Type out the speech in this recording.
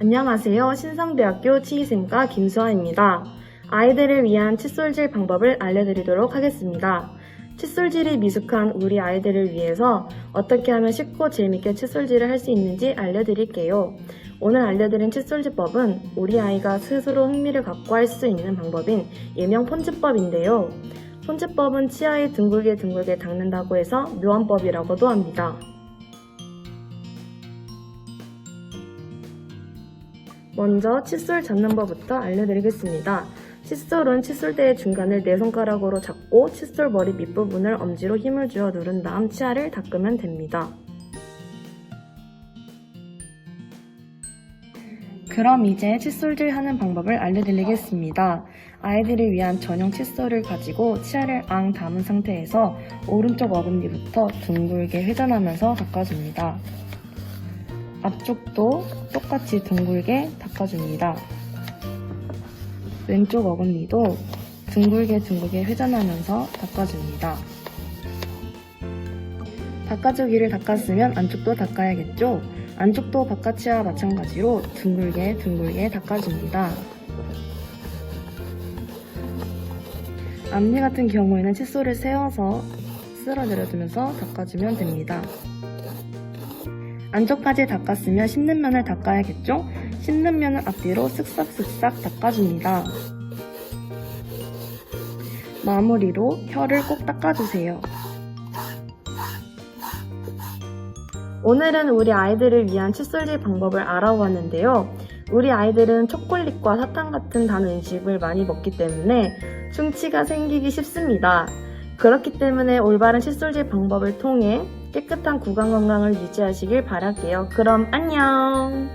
안녕하세요. 신성대학교 치위생과 김수아입니다. 아이들을 위한 칫솔질 방법을 알려드리도록 하겠습니다. 칫솔질이 미숙한 우리 아이들을 위해서 어떻게 하면 쉽고 재밌게 칫솔질을 할 수 있는지 알려드릴게요. 오늘 알려드린 칫솔질법은 우리 아이가 스스로 흥미를 갖고 할 수 있는 방법인 예명 폰지법인데요. 폰지법은 치아에 둥글게 둥글게 닦는다고 해서 묘안법이라고도 합니다. 먼저 칫솔 잡는 법부터 알려드리겠습니다. 칫솔은 칫솔대의 중간을 네 손가락으로 잡고 칫솔 머리 밑부분을 엄지로 힘을 주어 누른 다음 치아를 닦으면 됩니다. 그럼 이제 칫솔질 하는 방법을 알려드리겠습니다. 아이들을 위한 전용 칫솔을 가지고 치아를 앙 담은 상태에서 오른쪽 어금니부터 둥글게 회전하면서 닦아줍니다. 앞쪽도 똑같이 둥글게 닦아줍니다. 왼쪽 어금니도 둥글게 둥글게 회전하면서 닦아줍니다. 바깥쪽 이를 닦았으면 안쪽도 닦아야겠죠? 안쪽도 바깥치와 마찬가지로 둥글게 둥글게 닦아줍니다. 앞니 같은 경우에는 칫솔을 세워서 쓸어내려주면서 닦아주면 됩니다. 안쪽까지 닦았으면 씹는 면을 닦아야겠죠? 씹는 면을 앞뒤로 쓱싹쓱싹 닦아줍니다. 마무리로 혀를 꼭 닦아주세요. 오늘은 우리 아이들을 위한 칫솔질 방법을 알아보았는데요. 우리 아이들은 초콜릿과 사탕 같은 단 음식을 많이 먹기 때문에 충치가 생기기 쉽습니다. 그렇기 때문에 올바른 칫솔질 방법을 통해 깨끗한 구강 건강을 유지하시길 바랄게요. 그럼 안녕!